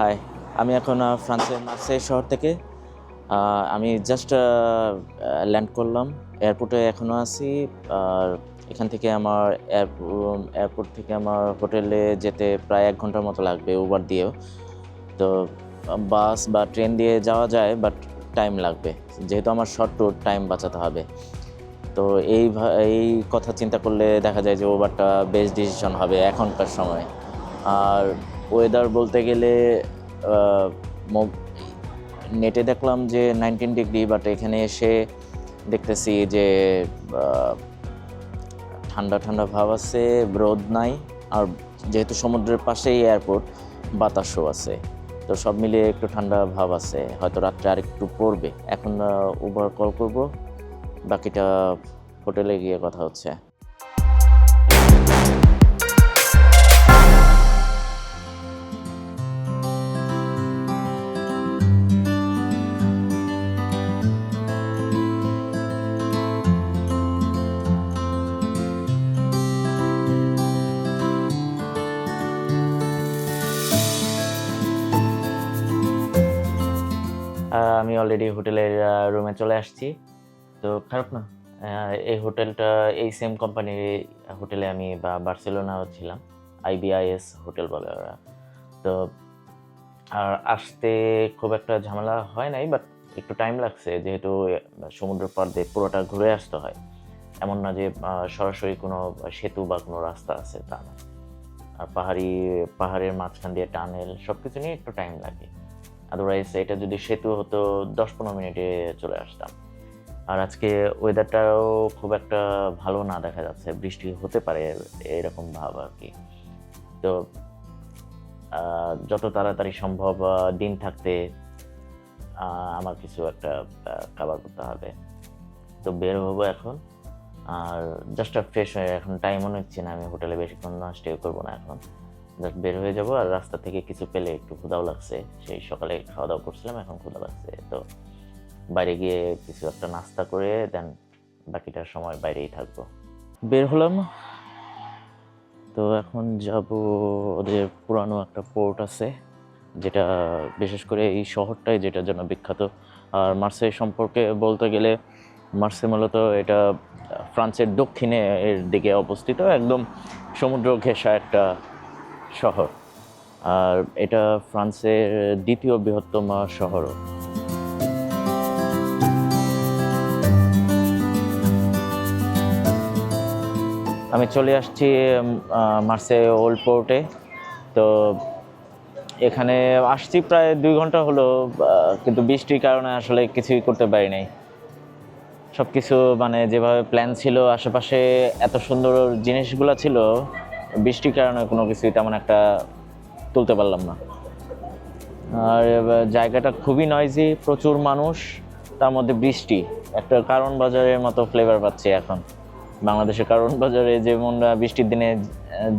High আমি এখন ফ্রান্সের মার্সে শহর থেকে। আমি জাস্ট ল্যান্ড করলাম। এয়ারপোর্টে এখনও আছি। আর এখান থেকে আমার এয়ারপোর্ট থেকে আমার হোটেলে যেতে প্রায় এক ঘণ্টার মতো লাগবে উবার দিয়েও। তো বাস বা ট্রেন দিয়ে যাওয়া যায় বাট টাইম লাগবে। যেহেতু আমার শর্ট ট্যুর টাইম বাঁচাতে হবে। তো এই এই কথা চিন্তা করলে দেখা যায় যে ওভারটা বেস্ট ডিসিশন হবে এখনকার সময়। আর ওয়েদার বলতে গেলে নেটে দেখলাম যে নাইনটিন ডিগ্রি বাট এখানে এসে দেখতেছি যে ঠান্ডা ঠান্ডা ভাব আছে, রোদ নাই, আর যেহেতু সমুদ্রের পাশেই এয়ারপোর্ট বাতাসও আছে। তো সব মিলিয়ে একটু ঠান্ডা ভাব আছে। হয়তো রাত্রে আর একটু পড়বে। এখন উবার কল করব। বাকিটা হোটেলে গিয়ে কথা হচ্ছে। অলরেডি হোটেলের রুমে চলে আসছি। তো খারাপ না। এই হোটেলটা, এই সেম কোম্পানির হোটেলে আমি বা বার্সেলোনাও ছিলাম। আইবিআইএস হোটেল বলে ওরা। তো, আর আসতে খুব একটা ঝামেলা হয় নাই বাট একটু টাইম লাগছে। যেহেতু সমুদ্র পার দিয়ে পুরোটা ঘুরে আসতে হয়। এমন না যে সরাসরি কোনো সেতু বা কোনো রাস্তা আছে তা না। আর পাহাড়ি, পাহাড়ের মাঝখান দিয়ে টানেল সব কিছু নিয়ে একটু টাইম লাগে। আদারওয়াইজ এটা যদি সেতু হতো দশ পনেরো মিনিটে চলে আসতাম। আর আজকে ওয়েদারটাও খুব একটা ভালো না দেখা যাচ্ছে। বৃষ্টি হতে পারে, এরকম ভাব আর কি। তো যত তাড়াতাড়ি সম্ভব দিন থাকতে আমার কিছু একটা কাবার করতে হবে। তো বের হব এখন। আর জাস্ট ফ্রেশ হয়ে, এখন টাইমও নিচ্ছি না। আমি হোটেলে বেশিক্ষণ স্টে করব না এখন। বের হয়ে যাব আর রাস্তা থেকে কিছু পেলে একটু ক্ষুধাও লাগছে। সেই সকালে খাওয়া দাওয়া করছিলাম, এখন ক্ষুধা লাগছে। তো বাইরে গিয়ে কিছু একটা নাস্তা করে দেন বাকিটার সময় বাইরেই থাকব। বের হলাম। তো এখন যাব ওদের পুরানো একটা পোর্ট আছে, যেটা বিশেষ করে এই শহরটাই যেটার জন্য বিখ্যাত। আর মার্সে সম্পর্কে বলতে গেলে, মার্সে মূলত এটা ফ্রান্সের দক্ষিণে এর দিকে অবস্থিত। একদম সমুদ্র ঘেঁষা একটা শহর। আর এটা ফ্রান্সের দ্বিতীয় বৃহত্তম শহরও আমি চলে আসছি মার্সে ওল্ড পোর্টে। তো এখানে আসছি প্রায় দুই ঘণ্টা হলো কিন্তু বৃষ্টির কারণে আসলে কিছুই করতে পারি নাই। সব কিছু মানে যেভাবে প্ল্যান ছিল, আশেপাশে এত সুন্দর জিনিসগুলো ছিল বৃষ্টির কারণে কোনো কিছুই তেমন একটা তুলতে পারলাম না। আর জায়গাটা খুবই নয়জি প্রচুর মানুষ, তার মধ্যে বৃষ্টি। একটা কারণ বাজারের মতো ফ্লেভার পাচ্ছি এখন। বাংলাদেশের কারণ বাজারে যেমন বৃষ্টির দিনে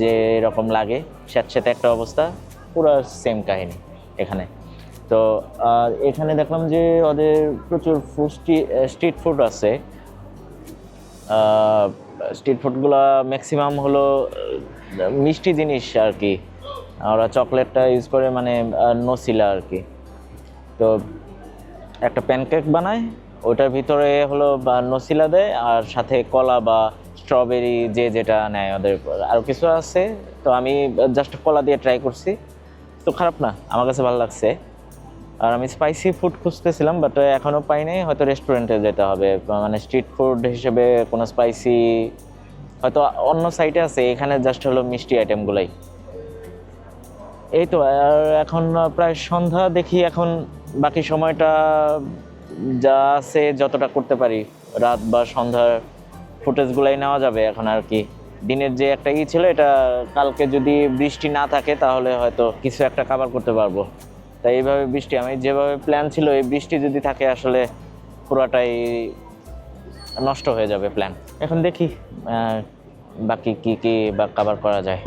যে রকম লাগে স্যাঁতস্যাঁতে একটা অবস্থা, পুরো সেম কাহিনী এখানে। তো, আর এখানে দেখলাম যে ওদের প্রচুর ফুড স্ট্রিট ফুড আছে। স্ট্রিট ফুডগুলো ম্যাক্সিমাম হলো মিষ্টি জিনিস আর কি। ওরা চকলেটটা ইউজ করে মানে নসিলা আর কি। তো একটা প্যানকেক বানায়, ওটার ভিতরে হলো নসিলা দেয়, আর সাথে কলা বা স্ট্রবেরি যে যেটা নেয় ওদের আরও কিছু আছে, তো আমি জাস্ট কলা দিয়ে ট্রাই করছি। তো খারাপ না, আমার কাছে ভালো লাগছে। আর আমি স্পাইসি ফুড খুঁজতেছিলাম বাট এখনও পাই নাই হয়তো রেস্টুরেন্টে যেতে হবে। মানে স্ট্রিট ফুড হিসেবে কোনো স্পাইসি হয়তো অন্য সাইটে আছে। এখানে জাস্ট হলো মিষ্টি আইটেমগুলাই এই তো, আর এখন প্রায় সন্ধ্যা দেখি এখন বাকি সময়টা যা আছে যতটা করতে পারি। রাত বা সন্ধ্যার ফুটেজগুলাই নেওয়া যাবে এখন আর কি। দিনের যে একটা ই ছিল, এটা কালকে যদি বৃষ্টি না থাকে, তাহলে হয়তো কিছু একটা কাভার করতে পারব। তাই এইভাবে বৃষ্টি, আমি যেভাবে প্ল্যান ছিল, এই বৃষ্টি যদি থাকে, আসলে পুরোটাই নষ্ট হয়ে যাবে প্ল্যান এখন দেখি বাকি কি কি বা কাবার করা যায়।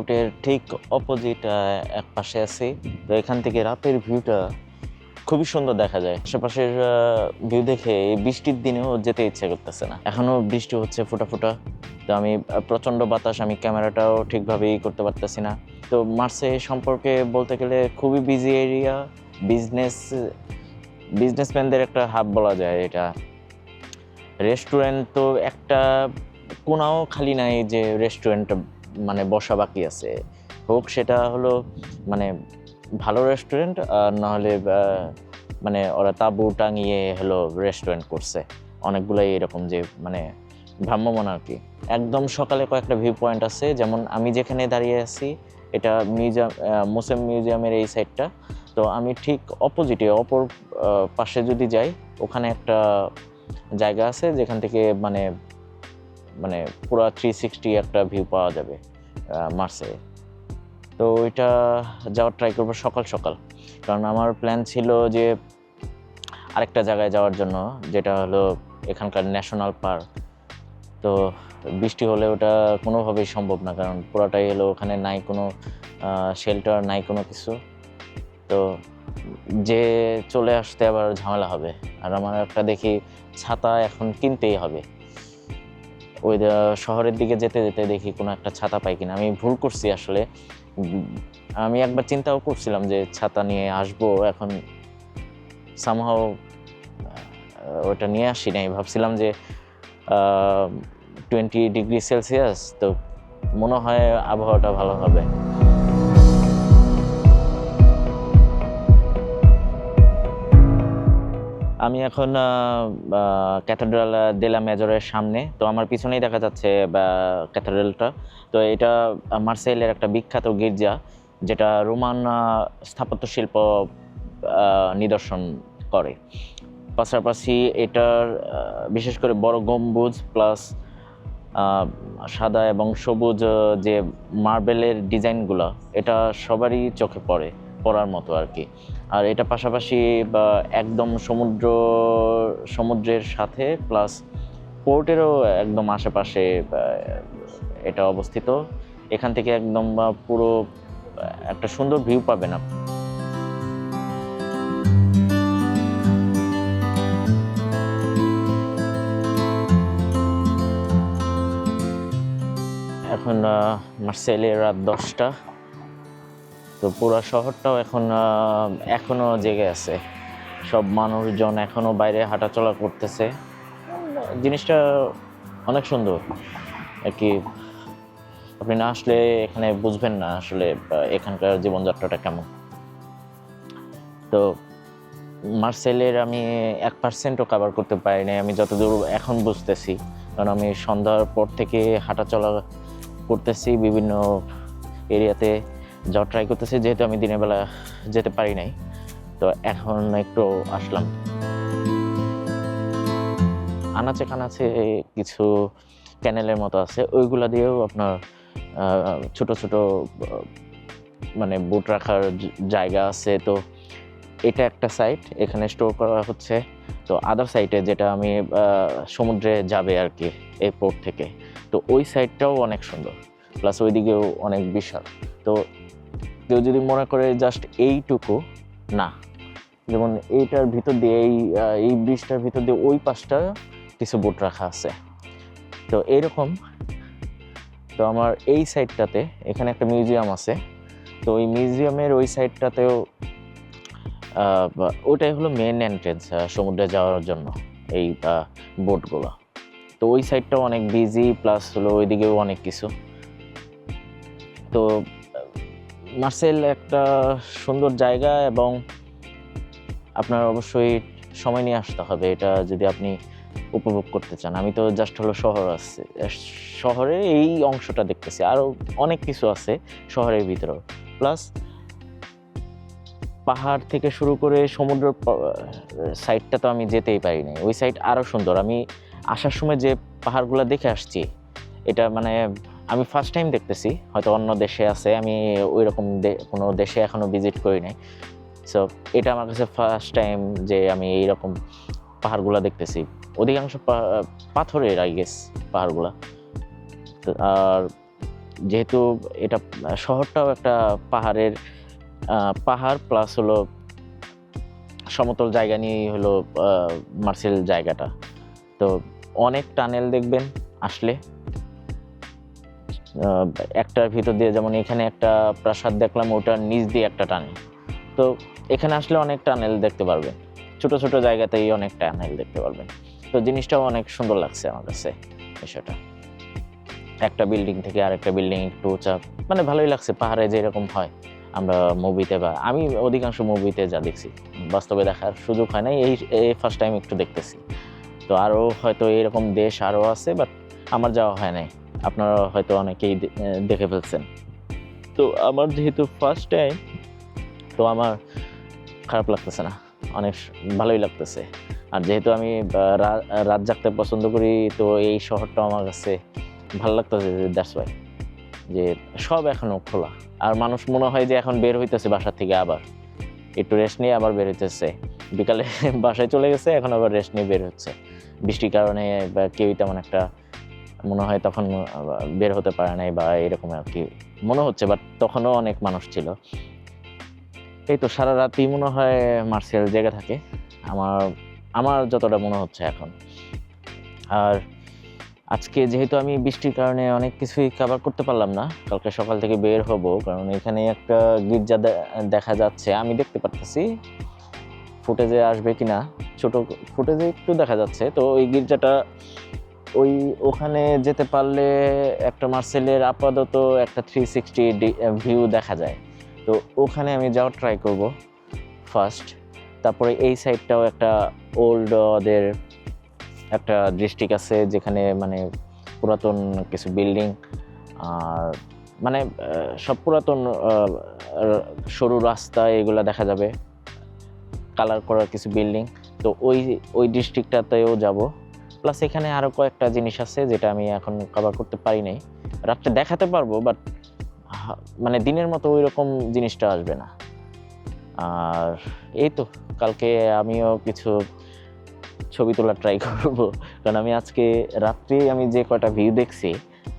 পোর্টের ঠিক অপোজিট এক পাশে আছি। তো এখান থেকে রাতের ভিউটা খুবই সুন্দর দেখা যায়। আশেপাশের ভিউ দেখে বৃষ্টির দিনেও যেতে ইচ্ছে করতেছে না। এখনও বৃষ্টি হচ্ছে ফোটা তো আমি প্রচণ্ড বাতাস, আমি ক্যামেরাটাও ঠিকভাবেই করতে পারতেছি না। তো মার্সে সম্পর্কে বলতে গেলে খুবই বিজি এরিয়া বিজনেস বিজনেসম্যানদের একটা হাব বলা যায় এটা। রেস্টুরেন্ট তো একটা কোনাও খালি নাই যে রেস্টুরেন্ট মানে বসা বাকি আছে। হোক, সেটা হলো মানে ভালো রেস্টুরেন্ট আর নাহলে মানে ওরা তাবু টাঙিয়ে হলো রেস্টুরেন্ট করছে। অনেকগুলোই এরকম যে মানে ভ্রাম্যমান আর কি। একদম সকালে কয়েকটা ভিউ পয়েন্ট আছে, যেমন আমি যেখানে দাঁড়িয়ে আছি, এটা মিউজিয়াম মুসেম মিউজিয়ামের এই সাইডটা তো আমি ঠিক অপোজিটে অপর পাশে যদি যাই, ওখানে একটা জায়গা আছে, যেখান থেকে মানে মানে পুরো থ্রি সিক্সটি একটা ভিউ পাওয়া যাবে মার্সে তো ওইটা যাওয়ার ট্রাই করব সকাল সকাল। কারণ আমার প্ল্যান ছিল যে আরেকটা জায়গায় যাওয়ার জন্য, যেটা হলো এখানকার ন্যাশনাল পার্ক তো বৃষ্টি হলে ওটা কোনোভাবেই সম্ভব না, কারণ পুরোটাই হলো ওখানে নাই কোনো শেল্টার নাই কোনো কিছু। তো যে চলে আসতে আবার ঝামেলা হবে। আর আমার একটা দেখি ছাতা এখন কিনতেই হবে। ওই শহরের দিকে যেতে যেতে দেখি কোনো একটা ছাতা পাই কিনা। আমি ভুল করছি আসলে। আমি একবার চিন্তাও করছিলাম যে ছাতা নিয়ে আসব, এখন সামহাও ওটা নিয়ে আসি নাই। ভাবছিলাম যে টোয়েন্টি ডিগ্রি সেলসিয়াস তো মনে হয় আবহাওয়াটা ভালো হবে। আমি এখন ক্যাথেড্রাল দেলা মেজরের সামনে। তো আমার পিছনেই দেখা যাচ্ছে ক্যাথেড্রালটা তো এটা মার্সেলের একটা বিখ্যাত গির্জা, যেটা রোমান স্থাপত্য শিল্প নিদর্শন করে। পাশাপাশি এটার বিশেষ করে বড় গম্বুজ প্লাস সাদা এবং সবুজ যে মার্বেলের ডিজাইনগুলো এটা সবারই চোখে পড়ে, পড়ার মতো আর কি। আর এটা পাশাপাশি একদম সমুদ্র সমুদ্রের সাথে প্লাস পোর্টেরও একদম আশেপাশে এটা অবস্থিত। এখান থেকে একদম পুরো একটা সুন্দর ভিউ পাবেন আপনি। এখন আহ, মার্সেলের রাত দশটা। তো পুরো শহরটাও এখন আহ, এখনও জেগে আছে। সব মানুষজন এখনও বাইরে হাঁটাচলা করতেছে। জিনিসটা অনেক সুন্দর। আর কি আপনি না আসলে এখানে বুঝবেন না আসলে এখানকার জীবনযাত্রাটা কেমন। তো মার্সেলের আমি এক পার্সেন্টও কাভার করতে পারিনি আমি যতদূর এখন বুঝতেছি। কারণ আমি সন্ধ্যার পর থেকে হাঁটাচলা করতেছি বিভিন্ন এরিয়াতে। যাওয়ার ট্রাই করতেছি, যেহেতু আমি দিনের বেলা যেতে পারি নাই। তো এখন একটু আসলাম। আনাচে কানাচে কিছু ক্যানেলের মতো আছে। ওইগুলা দিয়েও আপনার ছোট ছোট মানে বুট রাখার জায়গা আছে। তো এটা একটা সাইট এখানে স্টোর করা হচ্ছে। তো আদার সাইটে যেটা আমি সমুদ্রে যাবে আর কি এই পোর্ট থেকে। তো ওই সাইডটাও অনেক সুন্দর। প্লাস ওইদিকেও অনেক বিশাল। তো কেউ যদি মনে করে জাস্ট এইটুকু, না। যেমন এইটার ভিতর দিয়ে, এই এই ব্রিজটার ভিতর দিয়ে ওই পাশটা কিছু বোট রাখা আছে। তো এইরকম তো আমার এই সাইডটাতে এখানে একটা মিউজিয়াম আছে। তো ওই মিউজিয়ামের ওই সাইডটাতেও ওটাই হলো মেন এন্ট্রেন্স সমুদ্রে যাওয়ার জন্য এই বোটগুলো তো ওই সাইডটাও অনেক বিজি প্লাস হলো ওইদিকেও অনেক কিছু। তো মার্সেল একটা সুন্দর জায়গা এবং আপনার অবশ্যই সময় নিয়ে আসতে হবে। এটা যদি আপনি উপভোগ করতে চান। আমি তো জাস্ট হলো শহর আছে। শহরে এই অংশটা দেখতেছি। আরও অনেক কিছু আছে শহরের ভিতরেও। প্লাস পাহাড় থেকে শুরু করে সমুদ্র সাইডটা তো আমি যেতেই পারিনি। ওই সাইড আরও সুন্দর। আমি আসার সময় যে পাহাড়গুলো দেখে আসছি, এটা মানে আমি ফার্স্ট টাইম দেখতেছি, হয়তো অন্য দেশে আছে, আমি ওই রকম কোনো দেশে এখনও ভিজিট করি নাই। সো এটা আমার কাছে ফার্স্ট টাইম যে আমি এইরকম পাহাড়গুলো দেখতেছি। অধিকাংশ পাথরের আই গেস পাহাড়গুলা। আর যেহেতু এটা শহরটাও একটা পাহাড়ের পাহাড় প্লাস হলো সমতল জায়গা নিয়েই হলো মার্সেল জায়গাটা। তো অনেক টানেল দেখবেন আসলে। একটার ভিতর দিয়ে, যেমন এখানে একটা প্রাসাদ দেখলাম, ওটার নিচ দিয়ে একটা টানেল। তো এখানে আসলে অনেক টানেল দেখতে পারবেন। ছোট ছোট জায়গাতেই অনেক টানেল দেখতে পারবেন। তো জিনিসটাও অনেক সুন্দর লাগছে আমার কাছে বিষয়টা। একটা বিল্ডিং থেকে আরেকটা বিল্ডিং একটু উঁচা মানে ভালোই লাগছে, পাহাড়ে যেরকম হয়, আমরা মুভিতে বা, আমি অধিকাংশ মুভিতে যা দেখছি, বাস্তবে দেখার সুযোগ হয় নাই, এই ফার্স্ট টাইম একটু দেখতেছি। তো আরও হয়তো এরকম দেশ আরও আছে বাট আমার যাওয়া হয় নাই। আপনারা হয়তো অনেকেই দেখে ফেলছেন। তো আমার যেহেতু ফার্স্ট টাইম তো আমার খারাপ লাগতেছে না। অনেক ভালোই লাগতেছে। আর যেহেতু আমি রাত জাগতে পছন্দ করি, তো এই শহরটা আমার কাছে ভালো লাগতেছে দ্যাটস ওয়াই যে সব এখনও খোলা। আর মানুষ মনে হয় যে এখন বের হইতেছে বাসা থেকে আবার। একটু রেস্ট নিয়ে আবার বের হইতেছে। বিকালে বাসায় চলে গেছে, এখন আবার রেস্ট নিয়ে বের হচ্ছে। বৃষ্টির কারণে কেউই তেমন একটা মনে হয় তখন বের হতে পারে নাই বা এরকম আর কি মনে হচ্ছে বাট তখনও অনেক মানুষ ছিল। এই তো সারা রাতই মনে হয় মার্শাল জেগে থাকে, আমার আমার যতটা মনে হচ্ছে এখন। আর আজকে যেহেতু আমি বৃষ্টির কারণে অনেক কিছুই কভার করতে পারলাম না, কালকে সকাল থেকে বের হব, কারণ এখানে একটা গির্জা দেখা যাচ্ছে। আমি দেখতে পারতেছি ফুটেজে আসবে কিনা, ছোট ফুটেজে একটু দেখা যাচ্ছে। তো ওই গির্জাটা ওই ওখানে যেতে পারলে একটা মার্সেলের আপাতত একটা থ্রি সিক্সটি ভিউ দেখা যায়। তো ওখানে আমি যাওয়ার ট্রাই করব ফার্স্ট তারপরে এই সাইডটাও একটা ওল্ড ওদের একটা ডিস্ট্রিক্ট আছে যেখানে মানে পুরাতন কিছু বিল্ডিং আর মানে সব পুরাতন সরু রাস্তা এগুলো দেখা যাবে। কালার করার কিছু বিল্ডিং তো ওই ওই ডিস্ট্রিক্টটাতেও যাব। প্লাস এখানে আরও কয়েকটা জিনিস আছে যেটা আমি এখন কভার করতে পারি নাই। রাত্রে দেখাতে পারব বাট মানে দিনের মতো ওই রকম জিনিসটা আসবে না। আর এই তো, কালকে আমিও কিছু ছবি তোলার ট্রাই করব। কারণ আমি আজকে রাত্রে আমি যে কয়টা ভিউ দেখছি,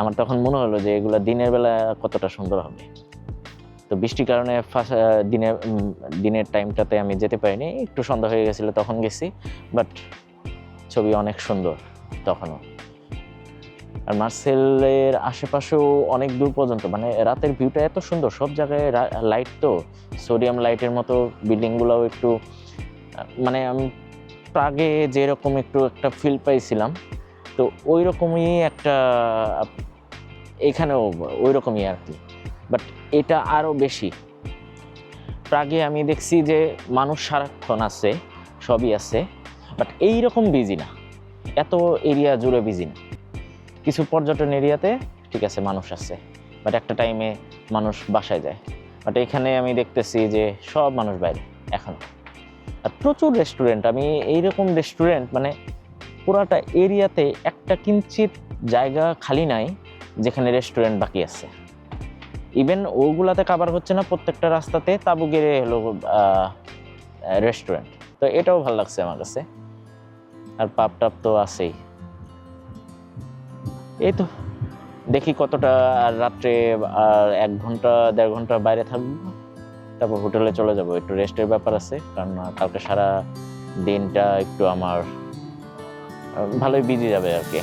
আমার তখন মনে হলো যে এগুলো দিনের বেলা কতটা সুন্দর হবে। তো বৃষ্টির কারণে ফার্স্ট দিনের দিনের টাইমটাতে আমি যেতে পারিনি, একটু সন্ধ্যা হয়ে গেছিল তখন গেছি বাট ছবি অনেক সুন্দর তখনও। আর মার্সেলের আশেপাশেও অনেক দূর পর্যন্ত মানে রাতের ভিউটা এত সুন্দর, সব জায়গায় লাইট তো সোডিয়াম লাইটের মতো বিল্ডিংগুলোও একটু মানে আমি প্রাগে যেরকম একটু একটা ফিল পাইছিলাম, তো ওই রকমই একটা, এখানেও ওই রকমই আর কি বাট এটা আরও বেশি। প্রাগে আমি দেখছি যে মানুষ সারাক্ষণ আছে, সবই আছে বাট এই রকম বিজি না। এত এরিয়া জুড়ে বিজি না। কিছু পর্যটন এরিয়াতে ঠিক আছে, মানুষ আছে। বাট একটা টাইমে মানুষ বাসায় যায়। বাট এখানে আমি দেখতেছি যে সব মানুষ বাইরে, এখন। আর প্রচুর রেস্টুরেন্ট আমি এইরকম রেস্টুরেন্ট মানে পুরাটা এরিয়াতে একটা কিঞ্চিত জায়গা খালি নাই যেখানে রেস্টুরেন্ট বাকি আছে। ইভেন ওগুলাতে কাবার হচ্ছে না, প্রত্যেকটা রাস্তাতে তাবু গেড়ে হলো রেস্টুরেন্ট তো এটাও ভালো লাগছে আমার কাছে। আর পাপ টাপ তো আছেই। এই তো, দেখি কতটা আর রাত্রে আর এক ঘণ্টা, দেড় ঘণ্টা বাইরে থাকব। তারপর হোটেলে চলে যাব, একটু রেস্টের ব্যাপার আছে, কারণ কালকে সারা দিনটা একটু আমার, ভালোই বিজি যাবে আর কি।